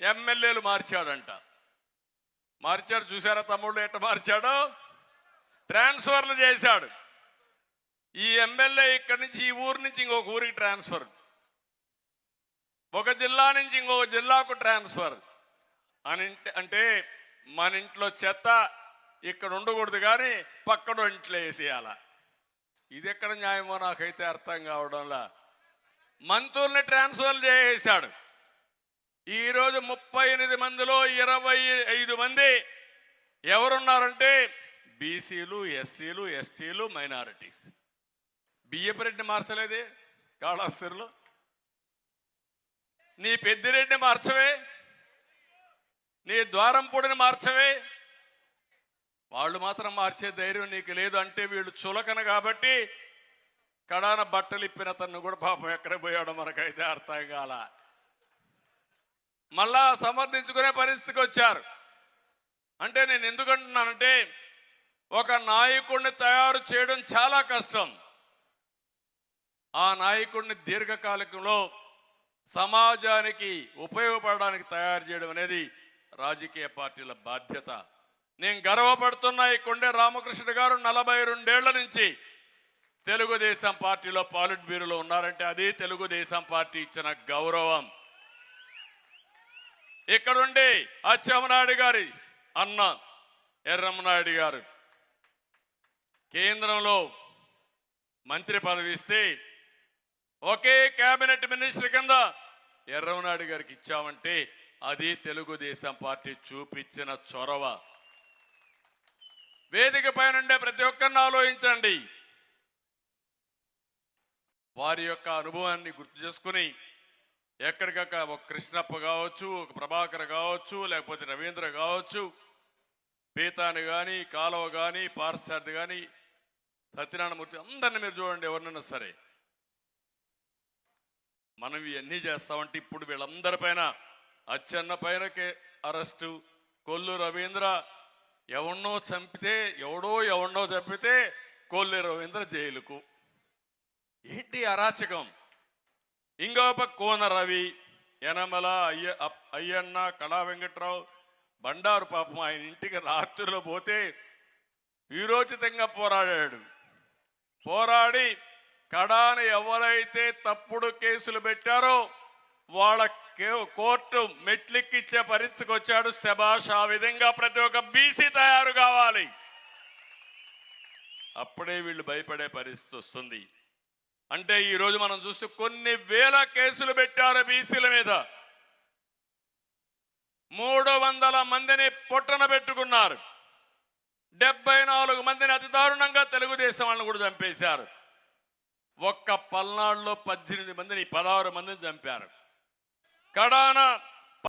ఎమ్మెల్యేలు మార్చాడంట. మార్చాడు చూసారా తమ్ముళ్ళు ఎట్ట మార్చాడో? ట్రాన్స్ఫర్లు చేశాడు. ఈ ఎమ్మెల్యే ఇక్కడి నుంచి ఈ ఊరు నుంచి ఇంకొక ఊరికి ట్రాన్స్ఫర్. ఒక జిల్లా నుంచి ఇంకొక జిల్లాకు ట్రాన్స్ఫర్. అని అంటే మన ఇంట్లో చెత్త ఇక్కడ ఉండకూడదు కానీ పక్కన ఇంట్లో వేసేయాల? ఇది ఎక్కడ న్యాయమో నాకైతే అర్థం కావడంలా. మంత్రుల్ని ట్రాన్స్ఫర్ చేసేసాడు. ఈరోజు ముప్పై ఎనిమిది మందిలో ఇరవై ఐదు మంది ఎవరున్నారంటే బీసీలు ఎస్సీలు ఎస్టీలు మైనారిటీస్. బియ్యపురెడ్డిని మార్చలేదే కాళాస్తిలో నీ పెద్దిరెడ్డిని మార్చవే? నీ ద్వారంపూడిని మార్చవే? వాళ్ళు మాత్రం మార్చే ధైర్యం నీకు లేదు అంటే వీళ్ళు చులకన కాబట్టి కడాన బట్టలు ఇప్పిన తను కూడా పాపం ఎక్కడ పోయాడో మనకైతే అర్థం కాల. మళ్ళా సమర్థించుకునే పరిస్థితికి వచ్చారు. అంటే నేను ఎందుకంటున్నానంటే ఒక నాయకుడిని తయారు చేయడం చాలా కష్టం. ఆ నాయకుడిని దీర్ఘకాలికంలో సమాజానికి ఉపయోగపడడానికి తయారు చేయడం అనేది రాజకీయ పార్టీల బాధ్యత. నేను గర్వపడుతున్న ఈ కొండే రామకృష్ణ గారు నలభై రెండేళ్ళ నుంచి తెలుగుదేశం పార్టీలో పాలిట్ బ్యూరోలో ఉన్నారంటే అది తెలుగుదేశం పార్టీ ఇచ్చిన గౌరవం. ఇక్కడుండి అచ్చెమ్మనాయుడు గారి అన్న ఎర్రమ్మనాయుడు గారు. కేంద్రంలో మంత్రి పదవి ఇస్తే ఒకే కేబినెట్ మినిస్టర్ కింద ఎర్రమనాయుడు గారికి ఇచ్చామంటే అది తెలుగుదేశం పార్టీ చూపించిన చొరవ. వేదిక పైన ప్రతి ఒక్కరిని ఆలోచించండి. వారి యొక్క అనుభవాన్ని గుర్తు చేసుకుని ఎక్కడికక్కడ ఒక కృష్ణప్ప కావచ్చు ఒక ప్రభాకర్ కావచ్చు లేకపోతే రవీంద్ర కావచ్చు పీతాని కానీ కాలువ కానీ పార్సార్థి కానీ సత్యనారాయణమూర్తి అందరిని మీరు చూడండి ఎవరినైనా సరే. మనం ఇవన్నీ చేస్తామంటే ఇప్పుడు వీళ్ళందరిపైన అచ్చన్న పైనకే అరెస్టు కొల్లు రవీంద్ర ఎవన్నో చంపితే ఎవడో ఎవన్నో చంపితే కొల్లు రవీంద్ర జైలుకు. ఏంటి అరాచకం? ఇంకో పక్క కోన రవి యనమల అయ్య అయ్యన్న కళా వెంకట్రావు బండారు పాపం ఆయన ఇంటికి రాత్రిలో పోతే వీరోచితంగా పోరాడాడు. పోరాడి కడాను ఎవరైతే తప్పుడు కేసులు పెట్టారో వాళ్ళ కే- కోర్టు మెట్లెక్కిచ్చే పరిస్థితికి వచ్చాడు శబాష్ ఆ విధంగా ప్రతి ఒక్క బీసీ తయారు కావాలి. అప్పుడే వీళ్ళు భయపడే పరిస్థితి వస్తుంది. అంటే ఈరోజు మనం చూస్తే కొన్ని వేల కేసులు పెట్టారు బీసీల మీద. మూడు వందల మందిని పొట్టన పెట్టుకున్నారు. డెబ్బై నాలుగు మందిని అతి దారుణంగా తెలుగుదేశం వాళ్ళని కూడా చంపేశారు. ఒక్క పల్నాడులో పద్దెనిమిది మందిని పదహారు మందిని చంపారు. కడాన